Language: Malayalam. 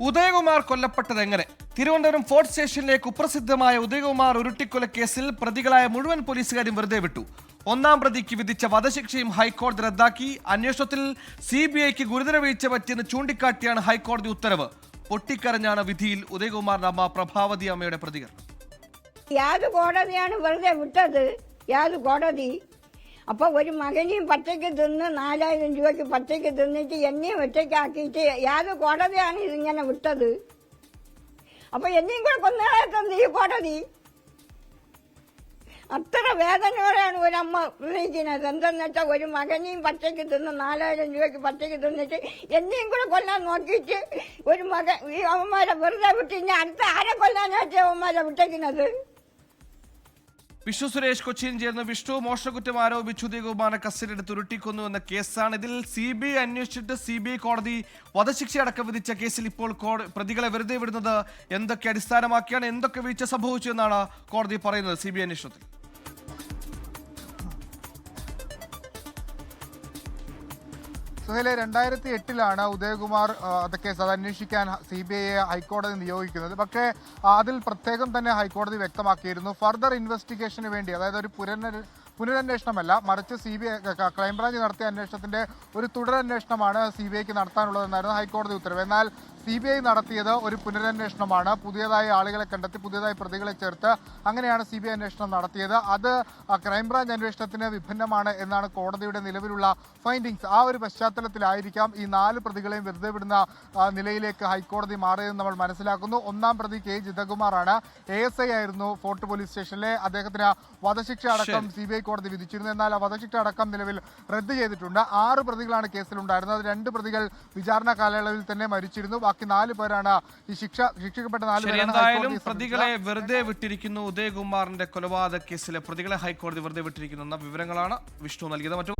ഉദയകുമാർ കൊല്ലപ്പെട്ടത് എങ്ങനെ? തിരുവനന്തപുരം ഫോർട്ട് സ്റ്റേഷനിലെ കുപ്രസിദ്ധമായ ഉദയകുമാർ ഉരുട്ടിക്കൊല കേസിൽ പ്രതികളായ മുഴുവൻ പോലീസുകാരും വെറുതെ വിട്ടു. ഒന്നാം പ്രതിക്ക് വിധിച്ച വധശിക്ഷയും ഹൈക്കോടതി റദ്ദാക്കി. അന്വേഷണത്തിൽ സി ബി ഐക്ക് ഗുരുതര വീഴ്ച പറ്റിയെന്ന് ചൂണ്ടിക്കാട്ടിയാണ് ഹൈക്കോടതി ഉത്തരവ്. പൊട്ടിക്കരഞ്ഞാണ് വിധിയിൽ ഉദയകുമാറിന്റെ അമ്മ പ്രഭാവതി അമ്മയുടെ പ്രതികരണം. യാത് കോടതിയാണ് വെറുതെ വിട്ടത്. യാത് കോടതി അപ്പൊ ഒരു മകനെയും പച്ചയ്ക്ക് തിന്ന് നാലായിരം രൂപയ്ക്ക് പച്ചയ്ക്ക് തിന്നിട്ട് എന്നെയും ഒറ്റയ്ക്കാക്കിയിട്ട് യാത് കോടതിയാണ് ഇതിങ്ങനെ വിട്ടത്. അപ്പോൾ എന്നെയും കൂടെ കൊന്നുകളയത്തത് ഈ കോടതി? അത്ര വേദനയോടെയാണ് ഒരമ്മ വിളിക്കുന്നത് എന്തെന്ന് വെച്ചാൽ ഒരു മകനെയും പച്ചയ്ക്ക് തിന്ന് നാലായിരം രൂപയ്ക്ക് പച്ചയ്ക്ക് തിന്നിട്ട് എന്നെയും കൂടെ കൊല്ലാൻ നോക്കിയിട്ട് ഒരു മകൻ ഈ അവന്മാരെ വെറുതെ വിട്ട് ഇനി അടുത്ത ആരെ കൊല്ലാനാ അമ്മമാരെ വിട്ടേക്കുന്നത്? വിഷ്ണു സുരേഷ് കൊച്ചിയിൽ ചേർന്ന് വിഷ്ണു മോഷണക്കുറ്റം ആരോപിച്ച് ഉദയകുമാറിനെ കസ്റ്റഡിയെടുത്ത് ഉരുട്ടിക്കൊന്നു എന്ന കേസാണ് ഇതിൽ സി ബി ഐ അന്വേഷിച്ചിട്ട് സി ബി ഐ കോടതി വധശിക്ഷ അടക്കം വിധിച്ച കേസിൽ ഇപ്പോൾ പ്രതികളെ വെറുതെ വിടുന്നത് എന്തൊക്കെ അടിസ്ഥാനമാക്കിയാണ് എന്തൊക്കെ വീഴ്ച സംഭവിച്ചു എന്നാണ് കോടതി പറയുന്നത് സി ബി ഐ അന്വേഷണത്തിൽ. സുഹേലെ രണ്ടായിരത്തി എട്ടിലാണ് ഉദയകുമാർ അതൊക്കെ അത് അന്വേഷിക്കാൻ സി ബി ഐയെ ഹൈക്കോടതി നിയോഗിക്കുന്നത്. പക്ഷേ അതിൽ പ്രത്യേകം തന്നെ ഹൈക്കോടതി വ്യക്തമാക്കിയിരുന്നു. ഫർദർ ഇൻവെസ്റ്റിഗേഷന് വേണ്ടി അതായത് ഒരു പുനര പുനരന്വേഷണമല്ല മറിച്ച് സി ബി ഐ ക്രൈംബ്രാഞ്ച് നടത്തിയ അന്വേഷണത്തിന്റെ ഒരു തുടരന്വേഷണമാണ് സി ബി ഐക്ക് നടത്താനുള്ളതെന്നായിരുന്നു ഹൈക്കോടതി ഉത്തരവ്. എന്നാൽ സി ബി ഐ നടത്തിയത് ഒരു പുനരന്വേഷണമാണ്. പുതിയതായി ആളുകളെ കണ്ടെത്തി പുതിയതായി പ്രതികളെ ചേർത്ത് അങ്ങനെയാണ് സി ബി ഐ അന്വേഷണം നടത്തിയത്. അത് ക്രൈംബ്രാഞ്ച് അന്വേഷണത്തിന് വിഭിന്നമാണ് എന്നാണ് കോടതിയുടെ നിലവിലുള്ള ഫൈൻഡിങ്സ് ആ ഒരു പശ്ചാത്തലത്തിലായിരിക്കാം ഈ നാല് പ്രതികളെയും വെറുതെ വിടുന്ന നിലയിലേക്ക് ഹൈക്കോടതി മാറിയതെന്ന് നമ്മൾ മനസ്സിലാക്കുന്നു. ഒന്നാം പ്രതി കെ ജിതകുമാറാണ്. എ എസ് ഐ ആയിരുന്നു ഫോർട്ട് പോലീസ് സ്റ്റേഷനിലെ അദ്ദേഹത്തിന് വധശിക്ഷ അടക്കം സി ബി ഐ കോടതി വിധിച്ചിരുന്നു. എന്നാൽ ആ വധശിക്ഷ അടക്കം നിലവിൽ റദ്ദ് ചെയ്തിട്ടുണ്ട്. ആറ് പ്രതികളാണ് കേസിലുണ്ടായിരുന്നത്. രണ്ട് പ്രതികൾ വിചാരണ കാലയളവിൽ തന്നെ മരിച്ചിരുന്നു. ബാക്കി നാല് പേരാണ് ഈ ശിക്ഷ ശിക്ഷിക്കപ്പെട്ട നാല് എന്തായാലും പ്രതികളെ വെറുതെ വിട്ടിരിക്കുന്നു. ഉദയകുമാറിന്റെ കൊലപാതക കേസിലെ പ്രതികളെ ഹൈക്കോടതി വെറുതെ വിട്ടിരിക്കുന്നു. എന്ന വിവരങ്ങളാണ് വിഷ്ണു നൽകിയത്. മറ്റു